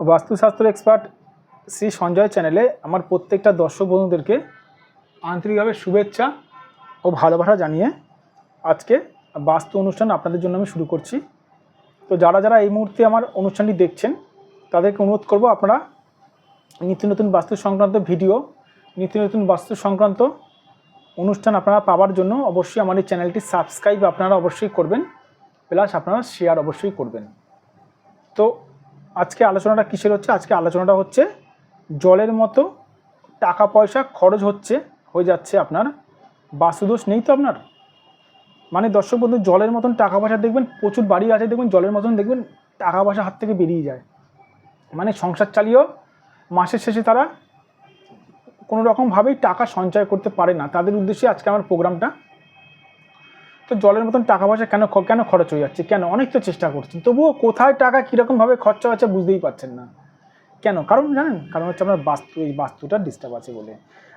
বাস্তুশাস্ত্র এক্সপার্ট শ্রী সঞ্জয় চ্যানেলে আমার প্রত্যেকটা দর্শক বন্ধুদেরকে আন্তরিকভাবে শুভেচ্ছা ও ভালোবাসা জানিয়ে আজকে বাস্তু অনুষ্ঠান আপনাদের জন্য আমি শুরু করছি। তো যারা যারা এই মুহূর্তে আমার অনুষ্ঠানটি দেখছেন, তাদেরকে অনুরোধ করব আপনারা নিত্য নতুন বাস্তু সংক্রান্ত ভিডিও, নিত্য নতুন বাস্তু সংক্রান্ত অনুষ্ঠান আপনারা পাওয়ার জন্য অবশ্যই আমার এই চ্যানেলটি সাবস্ক্রাইব আপনারা অবশ্যই করবেন, প্লাস আপনারা শেয়ার অবশ্যই করবেন। তো আজকে আলোচনাটা কিসের হচ্ছে? আজকে আলোচনাটা হচ্ছে জলের মতো টাকা পয়সা খরচ হচ্ছে, হয়ে যাচ্ছে আপনার বাস্তুদোষ নেই তো আপনার? মানে দর্শক বন্ধু, জলের মতন টাকা পয়সা দেখবেন, প্রচুর বাড়ি আছে, দেখবেন জলের মতন দেখবেন টাকা পয়সা হাত থেকে বেরিয়ে যায়। মানে সংসার চালিয়েও মাসের শেষে তারা কোনো রকমভাবেই টাকা সঞ্চয় করতে পারে না। তাদের উদ্দেশ্যে আজকে আমার প্রোগ্রামটা তো জলের মতন টাকা পয়সা কেন কেন খরচ হয়ে যাচ্ছে? কেন? অনেক তো চেষ্টা করছেন তবুও কোথায় টাকা কীরকমভাবে খরচা হচ্ছে বুঝতেই পারছেন না। কেন? কারণ জানেন, কারণ হচ্ছে আপনার বাস্তু, এই বাস্তুটা ডিস্টার্ব আছে বলে।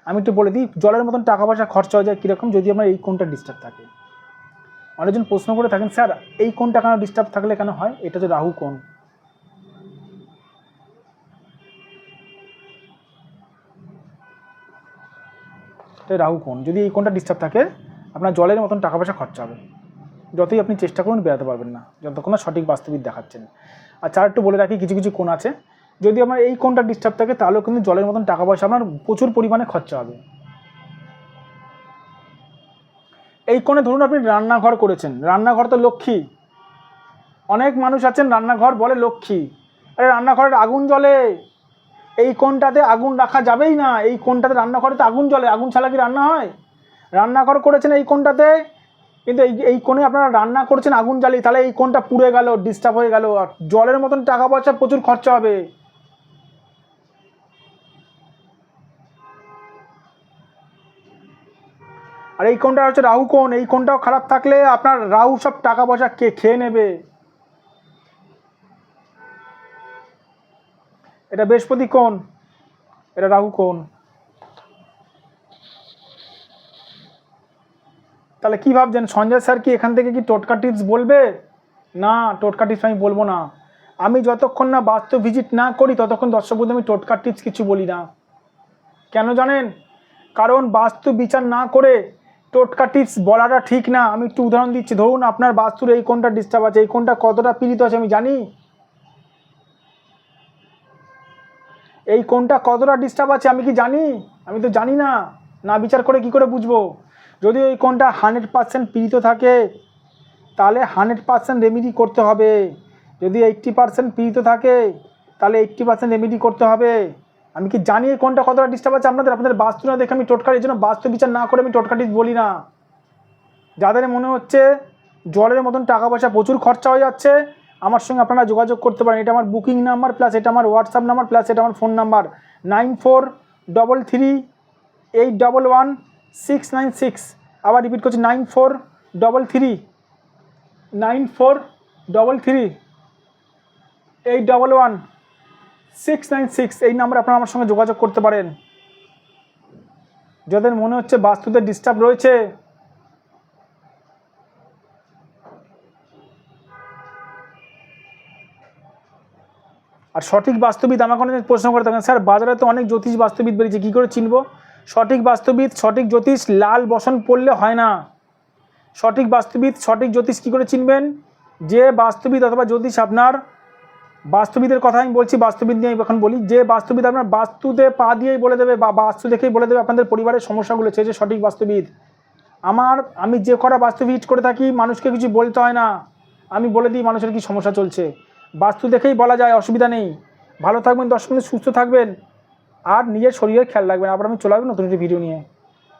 আমি একটু বলে দিই, জলের মতন টাকা পয়সা খরচা হয়ে যায় কীরকম যদি আমার এই কোনটা ডিস্টার্ব থাকে। অনেকজন প্রশ্ন করে থাকেন, স্যার, এই কোনটা কেন ডিস্টার্ব থাকলে কেন হয়? এটা হচ্ছে রাহু কোন রাহু কোন যদি এই কোনটা ডিস্টার্ব থাকে আপনার জলের মতন টাকা পয়সা খরচা হবে। যতই আপনি চেষ্টা করুন বেরাতে পারবেন না। যতক্ষণ না সঠিক বাস্তবিক দেখাচ্ছেন। আর চার, একটু বলে রাখি, কিছু কিছু কোণ আছে। যদি আমার এই কোনটা ডিস্টার্ব থাকে, তাহলেও কিন্তু জলের মতন টাকা পয়সা আপনার প্রচুর পরিমাণে খরচা হবে। এই কোণে ধরুন আপনি রান্নাঘর করেছেন। রান্নাঘর তো লক্ষ্মী। অনেক মানুষ আছেন রান্নাঘর বলে লক্ষ্মী। আরে রান্নাঘরের আগুন জ্বলে। এই কোণটাতে আগুন রাখা যাবেই না। এই কোণটাতে রান্নাঘরে তো আগুন জ্বলে। আগুন ছাড়া কি রান্না হয়? রান্নাঘর করেছেন এই কোনটাতে কিন্তু এই এই কোণে আপনারা রান্না করছেন আগুন জ্বালিয়ে, তাহলে এই কোণটা পুড়ে গেল ডিস্টার্ব হয়ে গেল, আর জলের মতন টাকা পয়সা প্রচুর খরচা হবে। আর এই কোণটা হচ্ছে রাহু কোণ, এই কোণটাও খারাপ থাকলে আপনার রাহু সব টাকা পয়সা কে খেয়ে নেবে। এটা বৃহস্পতি কোণ, এটা রাহু কোণ। তাহলে কি ভাবছেন? সঞ্জয় স্যার কি এখান থেকে কি টোটকা টিপস বলবে? না, টোটকা টিপস আমি বলব না। আমি যতক্ষণ না বাস্তব ভিজিট না করি, ততক্ষণ দর্শক আমি টোটকা টিপস কিছু বলি না। কেন জানেন? কারণ বাস্তু বিচার না করে টোটকা টিপস বলাটা ঠিক না। আমি একটু উদাহরণ দিচ্ছি। ধরুন আপনার বাস্তুর এই কোনটা ডিস্টার্ব আছে, এই কোনটা কতটা পীড়িত আছে আমি জানি? এই কোনটা কতটা ডিস্টার্ব আছে আমি কি জানি? আমি তো জানি না। না বিচার করে কি করে বুঝব? যদি ওই কোনটা হান্ড্রেড পার্সেন্ট পীড়িত থাকে, তাহলে হান্ড্রেড পার্সেন্ট রেমিডি করতে হবে। যদি এইট্টি পার্সেন্ট পীড়িত থাকে, তাহলে এইট্টি পার্সেন্ট রেমিডি করতে হবে। আমি কি জানি এই কোনটা কতটা ডিস্টার্ব আছে? আপনাদের আপনাদের বাস্তু না দেখে আমি টোটকার এই জন্য বাস্তু বিচার না করে আমি টোটকাটি বলি না। যাদের মনে হচ্ছে জলের মতন টাকা পয়সা প্রচুর খরচা হয়ে যাচ্ছে, আমার সঙ্গে আপনারা যোগাযোগ করতে পারেন। এটা আমার বুকিং নাম্বার প্লাস এটা আমার হোয়াটসঅ্যাপ নাম্বার প্লাস এটা আমার phone number nine four double three eight double one six nine six আবার রিপিট করছি nine four double three nine four double three eight double one six nine six এই নাম্বারে আপনারা আমার সঙ্গে যোগাযোগ করতে পারেন। যাদের মনে হচ্ছে বাস্তুতে ডিস্টার্ব রয়েছে, আর সঠিক বাস্তুবিদ আমাকে অনেক প্রশ্ন করে থাকেন, স্যার, বাজারে তো অনেক জ্যোতিষ বাস্তুবিদ বেরিয়েছে, কী করে চিনবো? সঠিক বাস্তুবিদ, সঠিক জ্যোতিষ, লাল বসন পড়লে হয় না। সঠিক বাস্তুবিদ, সঠিক জ্যোতিষ কী করে চিনবেন? যে বাস্তুবিদ অথবা জ্যোতিষ আপনার, বাস্তুবিদের কথা আমি বলছি, বাস্তুবিদ নিয়ে এখন বলি, যে বাস্তুবিদ আপনার বাস্তুতে পা দিয়েই বলে দেবে বা বাস্তু দেখেই বলে দেবে আপনাদের পরিবারের সমস্যাগুলো যে সঠিক বাস্তুবিদ। আমার, আমি যে করা বাস্তুবিদ করে থাকি, মানুষকে কিছু বলতে হয় না। আমি বলে দিই মানুষের কি সমস্যা চলছে। বাস্তু দেখেই বলা যায়, অসুবিধা নেই। ভালো থাকবেন দশ মিনিট সুস্থ থাকবেন। আর নিজের শরীরের খেয়াল রাখবেন। আবার আমি চলে আসব নতুন একটি ভিডিও নিয়ে।